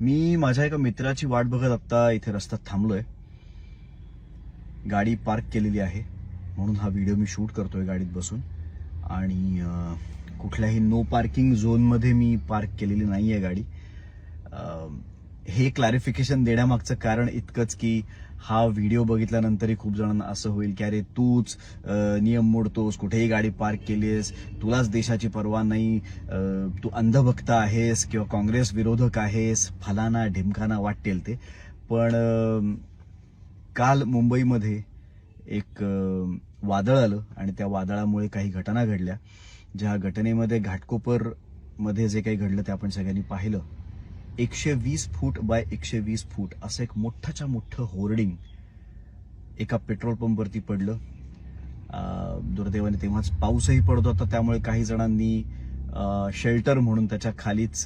मी माझ्या एका मित्राची वाट बघत आत्ता इथे रस्त्यात थांबलोय. गाडी पार्क केलेली आहे म्हणून हा व्हिडिओ मी शूट करतोय गाडीत बसून. आणि कुठल्याही नो पार्किंग झोनमध्ये मी पार्क केलेली नाही आहे गाडी हे क्लॅरिफिकेशन देण्यामागचं कारण इतकंच की हा व्हिडिओ बघितल्यानंतरही खूप जणांना असं होईल की अरे तूच नियम मोडतोस कुठेही गाडी पार्क केलीस तुलाच देशाची पर्वा नाही तू अंधभक्त आहेस किंवा काँग्रेस विरोधक आहेस फलाना ढिमखाना वाटेल ते. पण काल मुंबईमध्ये एक वादळ आलं आणि त्या वादळामुळे काही घटना घडल्या. ज्या घटनेमध्ये घाटकोपरमध्ये जे काही घडलं ते आपण सगळ्यांनी पाहिलं. एकशे वीस फूट बाय एकशे वीस फूट असं एक मोठंच्या मोठं होर्डिंग एका पेट्रोल पंपवरती पडलं. दुर्दैवाने तेव्हाच पाऊसही पडत होता त्यामुळे काही जणांनी शेल्टर म्हणून त्याच्या खालीच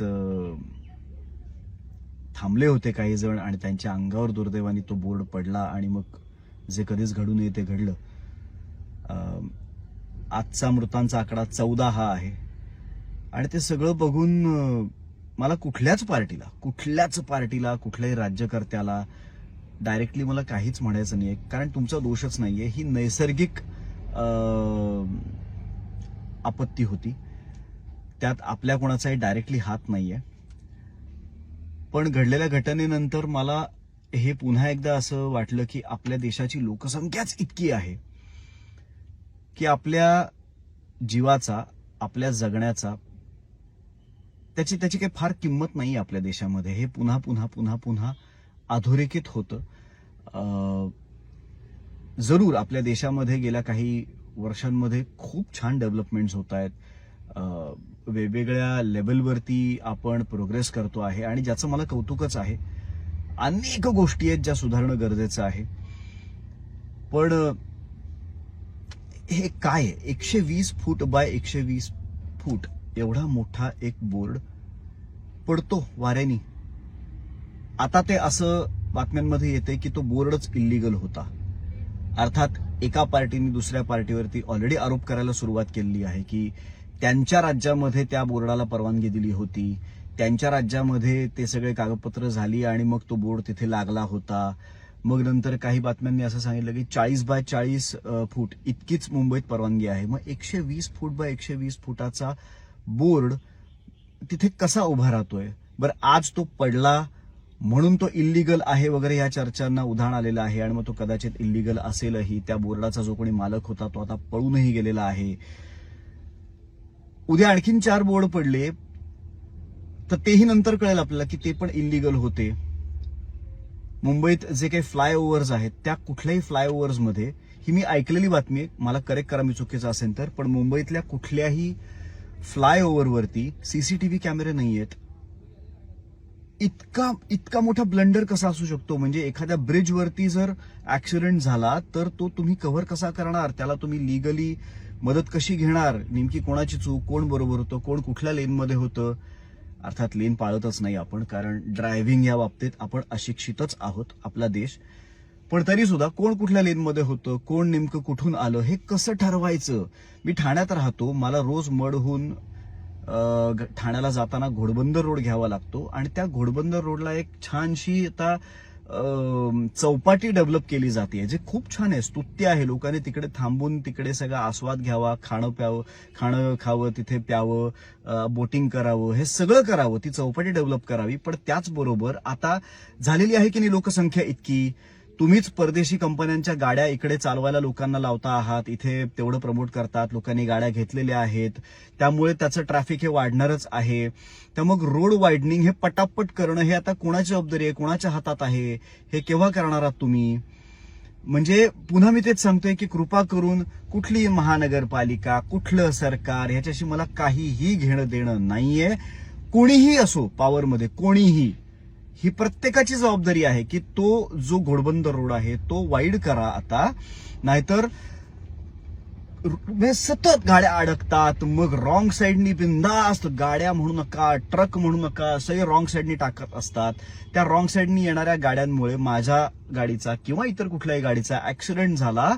थांबले होते काही जण आणि त्यांच्या अंगावर दुर्दैवाने तो बोर्ड पडला आणि मग जे कधीच घडू नये ते घडलं. आजचा मृतांचा आकडा चौदा हा आहे. आणि ते सगळं बघून मला कुठल्याच पार्टीला कुठल्याच पार्टीला कुठल्याही राज्यकर्त्याला डायरेक्टली मला काहीच म्हणायचं नाही आहे कारण तुमचा दोषच नाही आहे ही नैसर्गिक आपत्ती होती. त्यात आपल्या कोणाचाही डायरेक्टली हात नाही आहे पण घडलेल्या घटनेनंतर मला हे पुन्हा एकदा असं वाटलं की आपल्या देशाची लोकसंख्याच इतकी आहे की आपल्या जीवाचा आपल्या जगण्याचा त्याची त्याची काही फार किंमत नाही आपल्या देशामध्ये. हे पुन्हा पुन्हा पुन्हा पुन्हा अधोरेखित होतं. जरूर आपल्या देशामध्ये गेल्या काही वर्षांमध्ये खूप छान डेव्हलपमेंट्स होत आहेत. वेगवेगळ्या लेवलवरती आपण प्रोग्रेस करतो आहे आणि ज्याचं मला कौतुकच आहे अनेक गोष्टी आहेत ज्या सुधारणं गरजेचं आहे. पण हे काय एकशे वीस फूट बाय एकशे वीस फूट एवढा मोठा एक बोर्ड पडतो वाऱ्यानी. आता ते असं बातम्यांमध्ये येते की तो बोर्डच इल्लीगल होता. अर्थात एका पार्टीने दुसऱ्या पार्टीवरती ऑलरेडी आरोप करायला सुरुवात केलेली आहे की त्यांच्या राज्यामध्ये त्या बोर्डाला परवानगी दिली होती. त्यांच्या राज्यामध्ये ते सगळे कागदपत्र झाली आणि मग तो बोर्ड तिथे लागला होता. मग नंतर काही बातम्यांनी असं सांगितलं की चाळीस बाय चाळीस फूट इतकीच मुंबईत परवानगी आहे. मग एकशे वीस फूट बाय एकशे वीस फुटाचा बोर्ड तिथे कसा उभा राहतोय? बरं आज तो पडला म्हणून तो इल्लीगल आहे वगैरे या चर्चांना उधाण आलेलं आहे आणि मग तो कदाचित इल्लीगल असेलही. त्या बोर्डाचा जो कोणी मालक होता तो आता पळूनही गेलेला आहे. उद्या आणखीन चार बोर्ड पडले तर तेही नंतर कळेल आपल्याला की ते पण इल्लिगल होते. मुंबईत जे काही फ्लायओव्हर्स आहेत त्या कुठल्याही फ्लायओव्हर्समध्ये ही मी ऐकलेली बातमी आहे मला करेक्ट करा मी चुकीचं असेल तर पण मुंबईतल्या कुठल्याही फ्लायओव्हरवरती सीसीटीव्ही कॅमेरे नाही आहेत इतका इतका मोठा ब्लंडर कसा असू शकतो? म्हणजे एखाद्या ब्रिजवरती जर ऍक्सिडेंट झाला तर तो तुम्ही कव्हर कसा करणार? त्याला तुम्ही लिगली मदत कशी घेणार? नेमकी कोणाची चूक कोण बरोबर होतं कोण कुठल्या लेनमध्ये होतं? अर्थात लेन पाळतच नाही आपण कारण ड्रायव्हिंग या बाबतीत आपण अशिक्षितच आहोत आपला देश. पण तरी सुद्धा कोण कुठल्या लेनमध्ये होतं कोण नेमकं कुठून आलं हे कसं ठरवायचं? मी ठाण्यात राहतो मला रोज मडहून ठाण्याला जाताना घोडबंदर रोड घ्यावा लागतो आणि त्या घोडबंदर रोडला एक छानशी आता चौपाटी डेव्हलप केली जाते जे खूप छान आहे स्तुत्य आहे लोकांनी तिकडे थांबून तिकडे सगळा आस्वाद घ्यावा खाणं प्यावं खाणं खावं तिथे प्यावं बोटिंग करावं हे सगळं करावं ती चौपाटी डेव्हलप करावी पण त्याचबरोबर आता झालेली आहे की नाही लोकसंख्या इतकी? तुम्हीच परदेशी कंपन्यांच्या गाड्या इकडे चालवायला लोकांना लावता आहात इथे तेवढं प्रमोट करतात लोकांनी गाड्या घेतलेल्या आहेत त्यामुळे त्याचं ट्रॅफिक हे वाढणारच आहे. तर मग रोड वाईडनिंग हे पटापट करणं हे आता कोणाची जबाबदारी आहे कोणाच्या हातात आहे हे केव्हा करणार आहात तुम्ही? म्हणजे पुन्हा मी तेच सांगतोय की कृपा करून कुठली महानगरपालिका कुठलं सरकार ह्याच्याशी मला काहीही घेणं देणं नाहीये. कोणीही असो पॉवरमध्ये कोणीही ही प्रत्येकाची जबाबदारी आहे की तो जो घोडबंदर रोड आहे तो वाईड करा आता. नाहीतर म्हणजे सतत गाड्या अडकतात मग रॉंग साईडनी बिंदास्त गाड्या म्हणू नका ट्रक म्हणू नका सगळे रॉंग साईडनी टाकत असतात. त्या रॉंग साईडनी येणाऱ्या गाड्यांमुळे माझ्या गाडीचा किंवा इतर कुठल्याही गाडीचा ऍक्सिडेंट झाला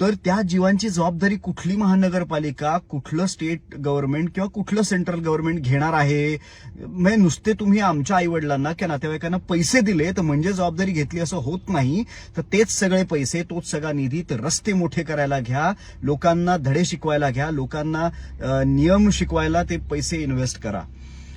तर त्या जीवांची जबाबदारी कुठली महानगरपालिका कुठलं स्टेट गव्हर्नमेंट किंवा कुठलं सेंट्रल गव्हर्नमेंट घेणार आहे? म्हणजे नुसते तुम्ही आमच्या आईवडिलांना किंवा नातेवाईकांना पैसे दिले तर म्हणजे जबाबदारी घेतली असं होत नाही. तर तेच सगळे पैसे तोच सगळा निधी तर रस्ते मोठे करायला घ्या लोकांना धडे शिकवायला घ्या लोकांना नियम शिकवायला ते पैसे इन्व्हेस्ट करा.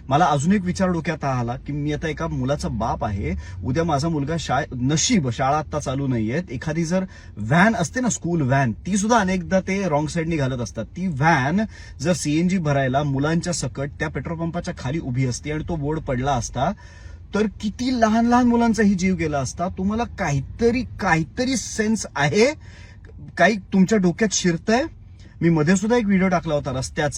मला अजून एक विचार डोक्यात आला की मी आता एका मुलाचा बाप आहे. उद्या माझा मुलगा शाळे नशीब शाळा आता चालू नाहीयेत. एखादी जर व्हॅन असते ना स्कूल व्हॅन ती सुद्धा अनेकदा ते रॉंग साईडनी घालत असतात. ती व्हॅन जर सीएनजी भरायला मुलांच्या सकट त्या पेट्रोल पंपाच्या खाली उभी असते आणि तो बोर्ड पडला असता तर किती लहान लहान मुलांचाही जीव गेला असता. तुम्हाला काहीतरी काहीतरी सेन्स आहे. काही तुमच्या डोक्यात शिरतंय? मी मध्ये सुद्धा एक व्हिडिओ टाकला होता रस्त्याचा.